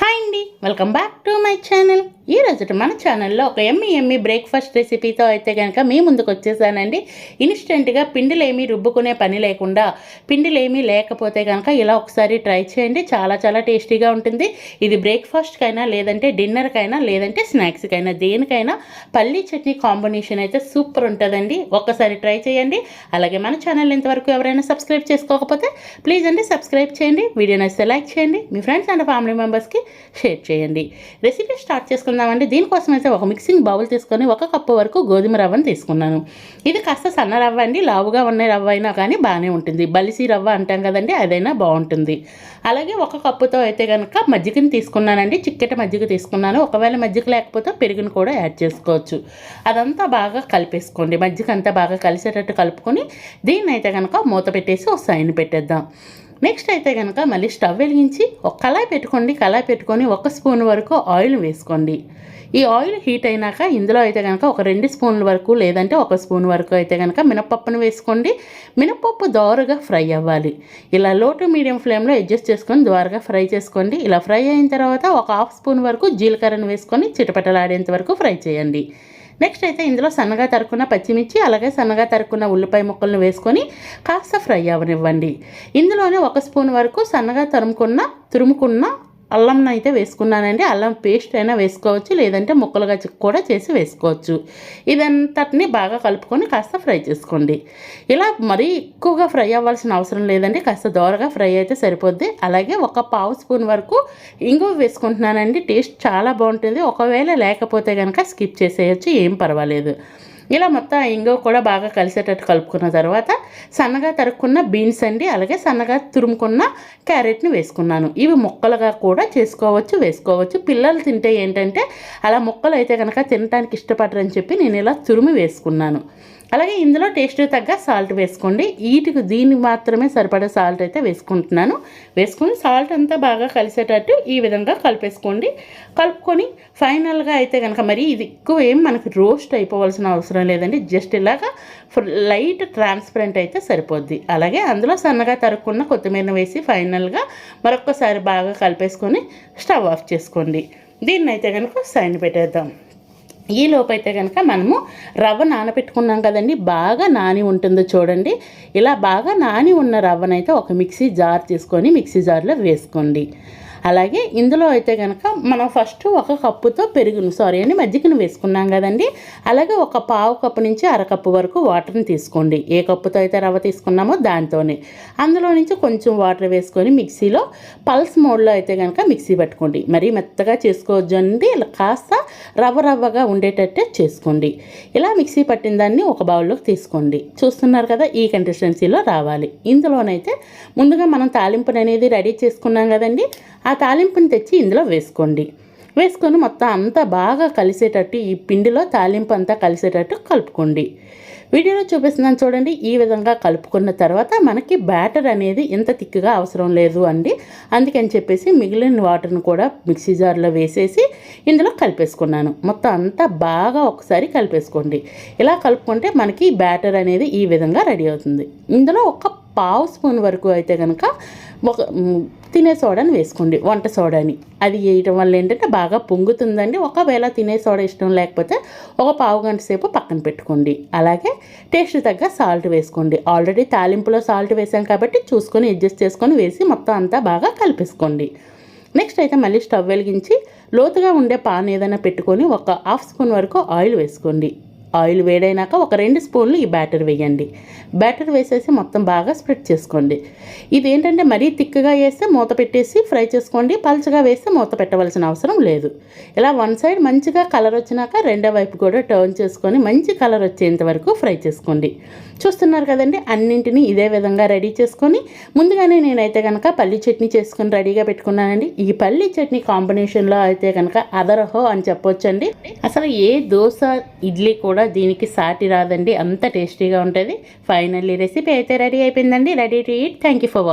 Hi అండి. Welcome back to my channel. ఈ రోజు మన ఛానల్లో ఒక ఎమ్మి ఎమ్మి బ్రేక్ఫాస్ట్ రెసిపీతో అయితే కనుక మీ ముందుకు వచ్చేసానండి. ఇన్స్టెంట్గా పిండిలేమీ రుబ్బుకునే పని లేకుండా పిండిలేమీ లేకపోతే కనుక ఇలా ఒకసారి ట్రై చేయండి. చాలా చాలా టేస్టీగా ఉంటుంది. ఇది బ్రేక్ఫాస్ట్కైనా లేదంటే డిన్నర్కైనా లేదంటే స్నాక్స్కైనా దేనికైనా పల్లీ చట్నీ కాంబినేషన్ అయితే సూపర్ ఉంటుందండి. ఒక్కసారి ట్రై చేయండి. అలాగే మన ఛానల్ ఇంతవరకు ఎవరైనా సబ్స్క్రైబ్ చేసుకోకపోతే ప్లీజ్ అండి సబ్స్క్రైబ్ చేయండి. వీడియో నచ్చితే లైక్ చేయండి. మీ ఫ్రెండ్స్ అండ్ ఫ్యామిలీ మెంబర్స్కి షేర్ చేయండి. రెసిపీ స్టార్ట్ చేసుకుందామండి. దీనికోసం అయితే ఒక మిక్సింగ్ బౌల్ తీసుకొని ఒక కప్పు వరకు గోధుమ రవ్వను తీసుకున్నాను. ఇది కాస్త సన్న రవ్వ అండి. లావుగా ఉన్న రవ్వ అయినా కానీ బాగానే ఉంటుంది. బలిసి రవ్వ అంటాం కదండి అదైనా బాగుంటుంది. అలాగే ఒక కప్పుతో అయితే కనుక మజ్జిగని తీసుకున్నానండి. చిక్కటి మజ్జిగ తీసుకున్నాను. ఒకవేళ మజ్జిగ లేకపోతే పెరుగును కూడా యాడ్ చేసుకోవచ్చు. అదంతా బాగా కలిపేసుకోండి. మజ్జిగ అంతా బాగా కలిసేటట్టు కలుపుకొని దీన్ని అయితే కనుక మూత పెట్టేసి ఒక సైన్ పెట్టేద్దాం. నెక్స్ట్ అయితే కనుక మళ్ళీ స్టవ్ వెలిగించి ఒక కళాయి పెట్టుకోండి. కళాయి పెట్టుకొని ఒక స్పూన్ వరకు ఆయిల్ వేసుకోండి. ఈ ఆయిల్ హీట్ అయినాక ఇందులో అయితే కనుక ఒక రెండు స్పూన్ల వరకు లేదంటే ఒక స్పూన్ వరకు అయితే కనుక మినపప్పును వేసుకోండి. మినపప్పు దోరగా ఫ్రై అవ్వాలి. ఇలా లో టు మీడియం ఫ్లేమ్లో అడ్జస్ట్ చేసుకొని దోరగా ఫ్రై చేసుకోండి. ఇలా ఫ్రై అయిన తర్వాత ఒక హాఫ్ స్పూన్ వరకు జీలకర్రను వేసుకొని చిటపటలాడేంత వరకు ఫ్రై చేయండి. నెక్స్ట్ అయితే ఇందులో సన్నగా తరుకున్న పచ్చిమిర్చి అలాగే సన్నగా తరుకున్న ఉల్లిపాయ ముక్కలను వేసుకొని కాస్త ఫ్రై అవనివ్వండి. ఇందులోనే ఒక స్పూన్ వరకు సన్నగా తరుముకున్న తురుముకున్న అల్లంను అయితే వేసుకున్నానండి. అల్లం పేస్ట్ అయినా వేసుకోవచ్చు లేదంటే ముక్కలుగా కూడా చేసి వేసుకోవచ్చు. ఇదంతటిని బాగా కలుపుకొని కాస్త ఫ్రై చేసుకోండి. ఇలా మరీ ఎక్కువగా ఫ్రై అవ్వాల్సిన అవసరం లేదండి. కాస్త దోరగా ఫ్రై అయితే సరిపోద్ది. అలాగే ఒక పావు స్పూన్ వరకు ఇంగువ వేసుకుంటున్నానండి. టేస్ట్ చాలా బాగుంటుంది. ఒకవేళ లేకపోతే కనుక స్కిప్ చేసేయచ్చు ఏం పర్వాలేదు. ఇలా మొత్తం ఇంగో కూడా బాగా కలిసేటట్టు కలుపుకున్న తర్వాత సన్నగా తరుక్కున్న బీన్స్ అండి అలాగే సన్నగా తురుముకున్న క్యారెట్ని వేసుకున్నాను. ఇవి ముక్కలుగా కూడా చేసుకోవచ్చు వేసుకోవచ్చు. పిల్లలు తింటే ఏంటంటే అలా ముక్కలు అయితే కనుక తినడానికి ఇష్టపడరని చెప్పి నేను ఇలా తురుమి వేసుకున్నాను. అలాగే ఇందులో టేస్ట్ తగ్గ సాల్ట్ వేసుకోండి. వీటికి దీన్ని మాత్రమే సరిపడే సాల్ట్ అయితే వేసుకుంటున్నాను. వేసుకొని సాల్ట్ అంతా బాగా కలిసేటట్టు ఈ విధంగా కలిపేసుకోండి. కలుపుకొని ఫైనల్గా అయితే కనుక మరి ఇది ఎక్కువ ఏం మనకి రోస్ట్ అయిపోవాల్సిన అవసరం లేదండి. జస్ట్ ఇలాగా లైట్ ట్రాన్స్పరెంట్ అయితే సరిపోద్ది. అలాగే అందులో సన్నగా తరుక్కున్న కొత్తిమీర వేసి ఫైనల్గా మరొకసారి బాగా కలిపేసుకొని స్టవ్ ఆఫ్ చేసుకోండి. దీన్ని అయితే కనుక సైన్ పెట్టేద్దాం. ఈ లోపైతే కనుక మనము రవ్వ నానబెట్టుకున్నాం కదండి. బాగా నాని ఉంటుందో చూడండి. ఇలా బాగా నాని ఉన్న రవ్వనైతే ఒక మిక్సీ జార్ తీసుకొని మిక్సీ జార్లో వేసుకోండి. అలాగే ఇందులో అయితే కనుక మనం ఫస్ట్ ఒక కప్పుతో పెరుగును సారీ అని మజ్జిగను వేసుకున్నాం కదండి. అలాగే ఒక పావు కప్పు నుంచి అరకప్పు వరకు వాటర్ని తీసుకోండి. ఏ కప్పుతో అయితే రవ్వ తీసుకున్నామో దాంతోనే. అందులో నుంచి కొంచెం వాటర్ వేసుకొని మిక్సీలో పల్స్ మోడ్లో అయితే కనుక మిక్సీ పట్టుకోండి. మరీ మెత్తగా చేసుకోవద్దు అండి ఇలా కాస్త రవ్వ రవ్వగా ఉండేటట్టే చేసుకోండి. ఇలా మిక్సీ పట్టిన దాన్ని ఒక బౌల్లోకి తీసుకోండి. చూస్తున్నారు కదా ఈ కన్సిస్టెన్సీలో రావాలి. ఇందులోనైతే ముందుగా మనం తాలింపుని అనేది రెడీ చేసుకున్నాం కదండి. ఆ ఆ తాలింపుని తెచ్చి ఇందులో వేసుకోండి. వేసుకొని మొత్తం అంతా బాగా కలిసేటట్టు ఈ పిండిలో తాలింపు అంతా కలిసేటట్టు కలుపుకోండి. వీడియోలో చూపిస్తున్నాను చూడండి ఈ విధంగా కలుపుకున్న తర్వాత మనకి బ్యాటర్ అనేది ఇంత థిక్గా అవసరం లేదు అండి. అందుకని చెప్పేసి మిగిలిన వాటర్ని కూడా మిక్సీ జార్లో వేసేసి ఇందులో కలిపేసుకున్నాను. మొత్తం అంతా బాగా ఒకసారి కలిపేసుకోండి. ఇలా కలుపుకుంటే మనకి బ్యాటర్ అనేది ఈ విధంగా రెడీ అవుతుంది. ఇందులో ఒక పావు స్పూన్ వరకు అయితే కనుక ఒక తినే సోడాని వేసుకోండి వంట సోడాని. అది వేయటం వల్ల ఏంటంటే బాగా పొంగుతుందండి. ఒకవేళ తినే సోడా ఇష్టం లేకపోతే ఒక పావు గంట సేపు పక్కన పెట్టుకోండి. అలాగే టేస్ట్ తగ్గ సాల్ట్ వేసుకోండి. ఆల్రెడీ తాలింపులో సాల్ట్ వేసాం కాబట్టి చూసుకొని అడ్జస్ట్ చేసుకొని వేసి మొత్తం అంతా బాగా కలిపేసుకోండి. నెక్స్ట్ అయితే మళ్ళీ స్టవ్ వెలిగించి లోతుగా ఉండే పాన్ ఏదైనా పెట్టుకొని ఒక హాఫ్ స్పూన్ వరకు ఆయిల్ వేసుకోండి. ఆయిల్ వేడైనాక ఒక రెండు స్పూన్లు ఈ బ్యాటర్ వేయండి. బ్యాటర్ వేసేసి మొత్తం బాగా స్ప్రెడ్ చేసుకోండి. ఇదేంటంటే మరీ తిక్కగా వేస్తే మూత పెట్టేసి ఫ్రై చేసుకోండి. పలుచగా వేస్తే మూత పెట్టవలసిన అవసరం లేదు. ఇలా వన్ సైడ్ మంచిగా కలర్ వచ్చినాక రెండో వైపు కూడా టర్న్ చేసుకొని మంచి కలర్ వచ్చేంత వరకు ఫ్రై చేసుకోండి. చూస్తున్నారు కదండి అన్నింటినీ ఇదే విధంగా రెడీ చేసుకొని ముందుగానే నేనైతే కనుక పల్లి చట్నీ చేసుకొని రెడీగా పెట్టుకున్నానండి. ఈ పల్లి చట్నీ కాంబినేషన్లో అయితే కనుక అదరహో అని చెప్పొచ్చండి. అసలు ఏ దోశ ఇడ్లీ కూడా కూడా దీనికి సాటి రాదండి. అంత టేస్టీగా ఉంటుంది. ఫైనల్లీ రెసిపీ అయితే రెడీ అయిపోయిందండి. Ready to eat thank you for